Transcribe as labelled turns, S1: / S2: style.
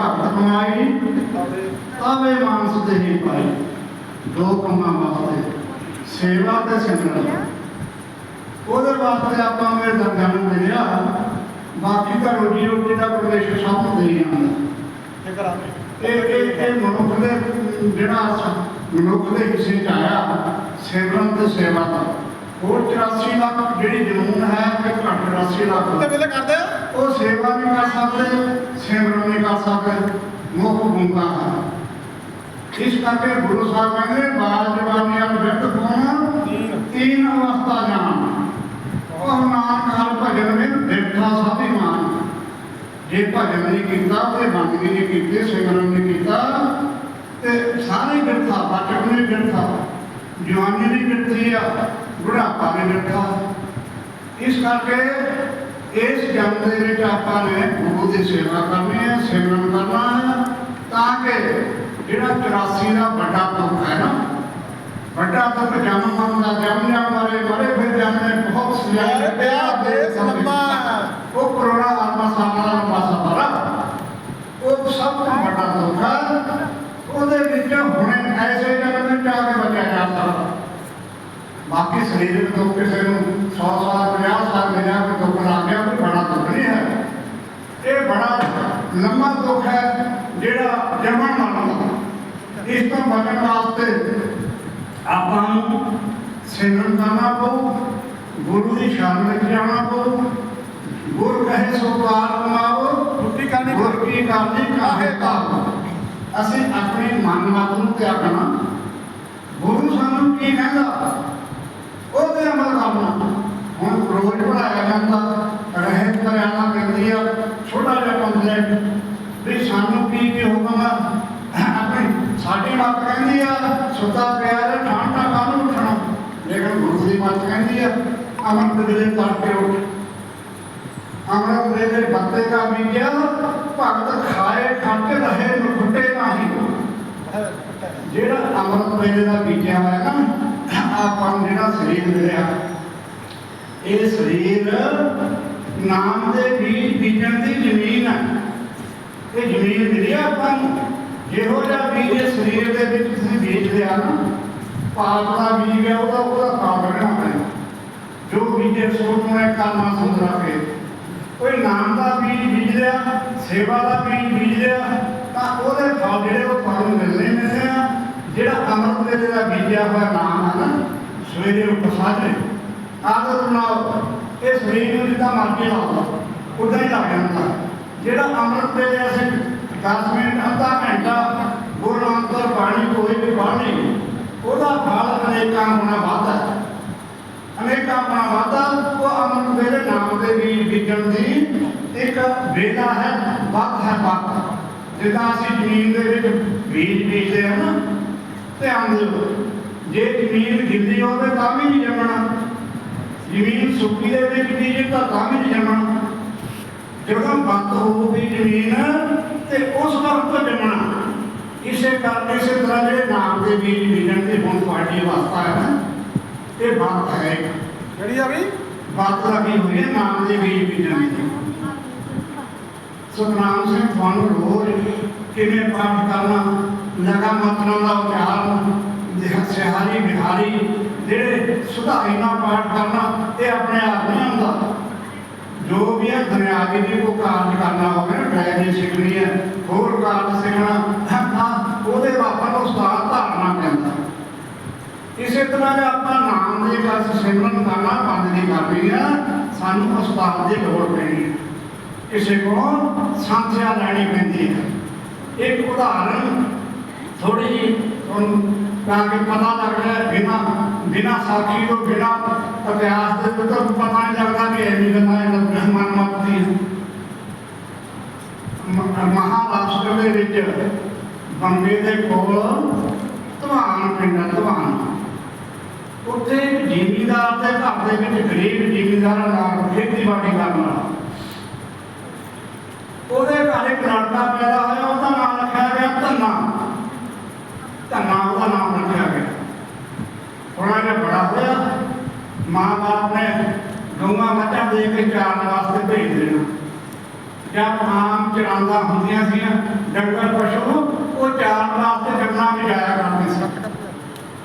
S1: ਭਗਤ ਕਮਾਈ ਆਵੇ ਮਾਨਸ ਤੇ ਹੀ ਪਾਈ ਦੋ ਕੰਮਾਂ ਵਾਸਤੇ ਸੇਵਾ ਤੇ ਸਿਮਰਨ ਉਹਦੇ ਵਾਸਤੇ ਆਪਾਂ ਮੇਰੇ ਦਰਗਾਹ ਨੂੰ ਮਿਲਿਆ ਬਾਕੀ ਤਾਂ ਰੋਜੀ ਰੋਟੀ ਦਾ ਪਰਮੇਸ਼ਰ ਸਭ ਨੂੰ ਦੇਈ ਜਾਂਦਾ ਇਹ ਇਹ ਇਹ ਮਨੁੱਖ ਦੇ ਜਿਹੜਾ ਮਨੁੱਖ ਦੇ ਹਿੱਸੇ ਚ ਆਇਆ ਸਿਮਰਨ ਤੇ ਸੇਵਾ ਦਾ ਹੋਰ 84 ਲੱਖ ਜਿਹੜੀ ਜਨੂਨ ਹੈ ਤੇ ਘੱਟ 84 ਲੱਖ
S2: ਤੇ ਵੇਲੇ ਕਰਦੇ
S1: ਉਹ ਸੇਵਾ ਨਹੀਂ ਕਰ ਸਕਦੇ ਸਿਮਰਨ ਮੁੱਖ ਗੁੰਗਾ ਹੈ। ਇਸ ਕਰਕੇ ਗੁਰੂ ਸਾਹਿਬ ਕਹਿੰਦੇ, ਬਾਲ ਜਵਾਨੀ ਅਨ ਵਿਰਤ ਕੋਣ ਤੀਨ ਅਵਸਥਾ ਜਾਣ। ਉਹ ਨਾਮ ਹਰ ਭਜਨ ਵਿੱਚ ਦੇਖਾ ਸਭਿਮਾਨ ਜੇ ਭਜਨ ਨਹੀਂ ਕੀਤਾ ਤੇ ਬੰਦਗੀ ਨਹੀਂ ਕੀਤੀ, ਸਿਮਰਨ ਨਹੀਂ ਕੀਤਾ, ਤੇ ਸਾਰੇ ਬਿਰਥਾ ਬਾਟਕ ਨੇ ਬਿਰਥਾ। ਜਵਾਨੀ ਦੀ ਬਿਰਥੀ ਆ, ਬੁਢਾਪਾ ਨੇ ਬਿਰਥਾ। ਇਸ ਕਰਕੇ ਇਸ ਜਨਮ ਦੇ ਵਿੱਚ ਆਪਾਂ ਨੇ ਗੁਰੂ ਦੀ ਸੇਵਾ ਕਰਨੀ ਹੈ ਸਿਮਰਨ ਕਰਨਾ ਹੈ ਤਾਂ ਕਿ ਜਿਹੜਾ 84 ਦਾ ਵੱਡਾ ਦੁੱਖ ਹੈ ਨਾ ਵੱਡਾ ਦੁੱਖ ਜਨਮ ਮਨ ਦਾ ਜਨਮ ਜਾਂ ਮਰੇ ਮਰੇ ਫਿਰ ਜਨਮ ਨੇ ਬਹੁਤ ਸਿਆਣੇ
S2: ਪਿਆ ਦੇਸ ਲੰਮਾ।
S1: ਉਹ ਕਰੋਨਾ ਆਤਮਾ ਸਾਮਣਾ ਲੰਮਾ ਸਫਰ ਉਹ ਸਭ ਤੋਂ ਵੱਡਾ ਦੁੱਖ ਹੈ। ਉਹਦੇ ਵਿੱਚ ਹੁਣੇ ਐਸੇ ਜਨਮ ਵਿੱਚ ਆ ਕੇ ਬਚਿਆ ਜਾ ਸਕਦਾ। ਬਾਕੀ ਸਰੀਰਕ ਦੁੱਖ ਕਿਸੇ ਨੂੰ 100 ਸਾਲ 50 ਸਾਲ ਮਿਲਿਆ ਕੋਈ ਦੁੱਖ ਲੱਗ ਗਿਆ ਕੋਈ ਬੜਾ ਦੁੱਖ ਨਹੀਂ ਹੈ ਇਹ ਬੜਾ ਲੰਮਾ ਦੁੱਖ ਹੈ ਜਿਹੜਾ ਜਮਨ ਵਾਲਾ ਦਾ ਇਸ ਤੋਂ ਬਚਣ ਵਾਸਤੇ ਆਪਾਂ ਨੂੰ ਸਿਮਰਨ ਕਰਨਾ ਪਊ ਗੁਰੂ ਦੀ ਸ਼ਰਨ ਵਿੱਚ ਜਾਣਾ ਪਊ ਗੁਰ ਕਹੇ ਸੋ ਕਾਰ ਕਮਾਓ
S2: ਰੋਟੀ ਕਰਨੀ
S1: ਗੁਰ ਕੀ ਕਰਨੀ ਕਾਹੇ ਕਾਲ ਅਸੀਂ ਆਪਣੇ ਮਨ ਮਤ ਨੂੰ ਤਿਆਗਣਾ ਗੁਰੂ ਸਾਨੂੰ ਕੀ ਕਹਿੰਦਾ? ਉਹਦੇ ਅਮਲ ਕਰਨਾ। ਹੁਣ ਰੋਜ਼ ਪੜਾਇਆ ਜਾਂਦਾ ਰਹਿਤ ਕਰਿਆਣਾ ਪੈਂਦੀ ਆ ਛੋਟਾ ਜਿਹਾ ਕੰਪਲੇਂਟ ਵੀ ਸਾਨੂੰ ਕੀ ਕੀ ਹੁਕਮ ਆ ਆਪਣੀ ਸਾਡੀ ਮੱਤ ਕਹਿੰਦੀ ਆ, ਸੁੱਤਾ ਪਿਆ ਹੈ, ਠਾਣ ਕਾਹਨੂੰ ਉੱਠਣਾ ਲੇਕਿਨ ਗੁਰੂ ਦੀ ਮੱਤ ਕਹਿੰਦੀ ਆ, ਅਮਨ ਬਿਗਲੇ ਤੜਕੇ ਉੱਠ। ਅਮਰ ਮੇਰੇ ਬੱਤੇ ਦਾ ਬੀਜਿਆ ਭਗਤ ਖਾਏ ਖੱਟ ਰਹੇ ਮੁਖਟੇ ਨਹੀਂ। ਜਿਹੜਾ ਅਮਰਤ ਵੇਲੇ ਦਾ ਬੀਜਿਆ ਹੋਇਆ ਨਾ, ਆਪਾਂ ਨੂੰ ਜਿਹੜਾ ਸਰੀਰ ਮਿਲਿਆ। ਇਹ ਸਰੀਰ ਨਾਮ ਦੇ ਬੀਜ ਬੀਜਣ ਦੀ ਜ਼ਮੀਨ ਹੈ। ਇਹ ਜ਼ਮੀਨ ਮਿਲੀ ਆਪਾਂ ਨੂੰ। ਜਿਹੋ ਜਿਹਾ ਬੀਜ ਸਰੀਰ ਦੇ ਵਿੱਚ ਤੁਸੀਂ ਬੀਜ ਲਿਆ ਨਾ ਪਾਪ ਦਾ ਬੀਜ ਹੈ ਉਹਦਾ ਉਹਦਾ ਪਾਪ ਰਹਿਣਾ ਹੈ। ਜੋ ਬੀਜੇ ਸੋ ਹੈ ਕਰਮਾ ਸੁਧਰਾ ਕੇ ਕੋਈ ਨਾਮ ਦਾ ਬੀਜ ਬੀਜ ਲਿਆ ਸੇਵਾ ਦਾ ਬੀਜ ਬੀਜ ਲਿਆ ਤਾਂ ਉਹਦੇ ਫਲ ਜਿਹੜੇ ਉਹ ਫਲ ਮਿਲਣੇ ਮਿਲਣੇ ਆ, ਜਿਹੜਾ ਅੰਮ੍ਰਿਤ ਵੇਲੇ ਦਾ ਬੀਜਿਆ ਹੋਇਆ ਨਾਮ ਹੈ ਨਾ, ਸਵੇਰੇ ਉੱਠ ਸਾਜਰੇ ਆਦਤ ਬਣਾਓ। ਇਹ ਸਰੀਰ ਨੂੰ ਜਿੱਦਾਂ ਮਰਜ਼ੀ ਲਾਓ, ਉਦਾਂ ਹੀ ਲੱਗ ਜਾਂਦਾ। ਜਿਹੜਾ ਅੰਮ੍ਰਿਤ ਵੇਲੇ ਅਸੀਂ 10 ਮਿੰਟ ਅੱਧਾ ਘੰਟਾ ਗੁਰੂ ਅੰਤਰ ਬਾਣੀ ਕੋਈ ਵੀ ਪੜ੍ਹਨੀ ਉਹਦਾ ਫਲ ਅਨੇਕਾਂ ਗੁਣਾ ਵੱਧਦਾ ਹੈ ਅਨੇਕਾਂ ਆਪਣਾ ਵਾਦਾ ਉਹ ਅਮਨ ਨਾਮ ਦੇ ਬੀਜ ਬੀਜਣ ਦੀ ਇੱਕ ਵੇਲਾ ਹੈ ਵਕਤ ਹੈ ਵਕਤ ਜਿੱਦਾਂ ਅਸੀਂ ਜ਼ਮੀਨ ਦੇ ਵਿੱਚ ਬੀਜ ਬੀਜਦੇ ਹਾਂ ਨਾ, ਧਿਆਨ ਦਿਓ। ਜੇ ਜ਼ਮੀਨ ਗਿੱਲੀ ਹੋਵੇ ਤਾਂ ਵੀ ਨਹੀਂ ਜੰਮਣਾ। ਜ਼ਮੀਨ ਸੁੱਕੀ ਦੇ ਵਿੱਚ ਬੀਜੇ ਤਾਂ ਤਾਂ ਵੀ ਨਹੀਂ ਜੰਮਣਾ। ਜਦੋਂ ਵਕਤ ਹੋਊਗੀ ਜ਼ਮੀਨ ਤੇ ਉਸ ਵਕਤ ਜੰਮਣਾ। ਇਸੇ ਕਰਕੇ ਇਸੇ ਤਰ੍ਹਾਂ ਜਿਹੜੇ ਨਾਮ ਦੇ ਬੀਜ ਬੀਜਣ ਦੀ ਹੁਣ ਤੁਹਾਡੀ ਅਵਸਥਾ ਹੈ ਨਾ, ਇਹ ਬਾਤ ਹੈ।
S2: ਜਿਹੜੀ ਆ ਵੀ
S1: ਬਾਤ ਲੱਗੀ ਹੋਈ ਹੈ ਨਾਮ ਦੇ ਬੀਜ ਬੀਜਣ ਦੀ ਸਤਨਾਮ ਸਿੰਘ ਤੁਹਾਨੂੰ ਰੋਜ਼ ਕਿਵੇਂ ਪਾਠ ਕਰਨਾ, ਲਗਾ ਮਤਨਾਂ ਦਾ ਉਚਾਰਨ, ਦੇਹ ਸਿਹਾਰੀ ਬਿਹਾਰੀ ਜਿਹੜੇ ਸੁਧਾਈ ਨਾਲ ਪਾਠ ਕਰਨਾ, ਇਹ ਆਪਣੇ ਆਪ ਨਹੀਂ ਹੁੰਦਾ। ਜੋ ਵੀ ਹੈ ਦੁਨਿਆਵੀ ਦੀ ਕੋ ਕਾਰਜ ਕਰਨਾ ਹੋਵੇ ਡਰਾਈਵਿੰਗ ਸਿੱਖਣੀ ਹੈ ਹੋਰ ਕਾਰਜ ਸਿੱਖਣਾ ਉਹਦੇ ਵਾਪਰ ਉਸਤਾਦ ਧਾਰਨਾ ਪੈਂਦਾ। ਇਸੇ ਤਰ੍ਹਾਂ ਆਪਾਂ ਨਾਮ ਦੇ ਕਸ ਸਿਮਰਨ ਕਰਨਾ ਬੰਦ ਨਹੀਂ ਆ, ਸਾਨੂੰ ਉਸਤਾਦ ਦੀ ਲੋੜ ਪੈਣੀ ਕਿਸੇ ਕੋਲ ਸੰਥਿਆ ਲੈਣੀ ਪੈਂਦੀ ਹੈ ਇੱਕ ਉਦਾਹਰਣ ਥੋੜੀ ਜਿਹੀ ਤੁਹਾਨੂੰ ਤਾਂ ਕਿ ਪਤਾ ਲੱਗਦਾ ਬਿਨਾ ਬਿਨਾ ਸਾਖੀ ਤੋਂ ਬਿਨਾ ਇਤਿਹਾਸ ਦੇ ਤੋਂ ਪਤਾ ਨਹੀਂ ਲੱਗਦਾ ਕਿ ਇਹ ਵੀ ਗੱਲਾਂ ਇਹ ਬ੍ਰਹਮਣ ਮਤ ਮਹਾਰਾਸ਼ਟਰ ਦੇ ਵਿੱਚ ਬੰਬੇ ਦੇ ਕੋਲ ਧਵਾਨ ਪਿੰਡ ਹੈ ਧਵਾਨ। ਉੱਥੇ ਜ਼ਿਮੀਦਾਰ ਦੇ ਘਰ ਦੇ ਵਿੱਚ ਗਰੀਬ ਜ਼ਿਮੀਦਾਰ ਨਾਲ ਖੇਤੀਬਾੜੀ ਕਰਨਾ ਉਹਦੇ ਘਰ ਇੱਕ ਲੜਕਾ ਪੈਦਾ ਹੋਇਆ, ਉਹਦਾ ਨਾਮ ਰੱਖਿਆ ਗਿਆ ਧੰਨਾ। ਧੰਨਾ ਉਹਦਾ ਨਾਮ ਰੱਖਿਆ ਗਿਆ। ਥੋੜਾ ਜਿਹਾ ਬੜਾ ਹੋਇਆ। ਮਾਂ-ਬਾਪ ਨੇ ਗਊਆਂ ਮੱਝਾਂ ਦੇ ਕੇ ਚਾਰਨ ਵਾਸਤੇ ਭੇਜ ਦੇਣਾ। ਜਦ ਆਮ ਚਰਾਂਦਾ ਹੁੰਦੀਆਂ ਸੀ ਡੰਗਰ ਪਸ਼ੂ ਉਹ ਚਾਰਨ ਵਾਸਤੇ ਜੰਗਲਾਂ ਵਿੱਚ ਜਾਇਆ ਕਰਦੇ ਸੀ।